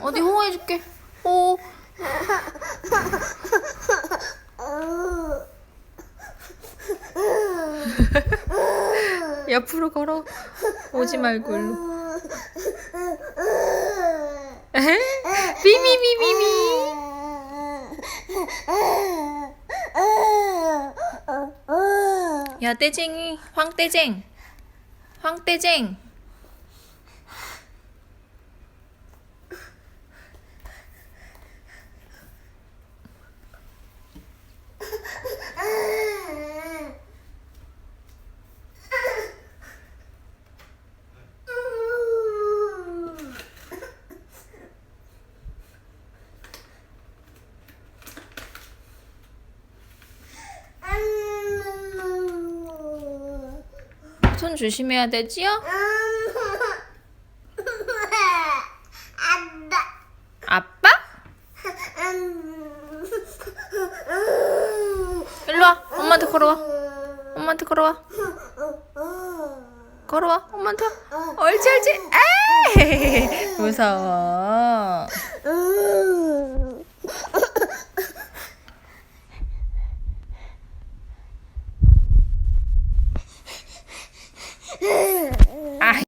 어디 호호해줄게. 호. 옆으로 걸어. 오지 말고 일로. 에헤? 비비비비비. 야 떼쟁이 황떼쟁 황떼쟁 손 조심해야 되지요? 아빠? 일로 와. 엄마한테 걸어와. 엄마한테 걸어와. 걸어와. 엄마한테. 와. 옳지 옳지. 에이! 무서워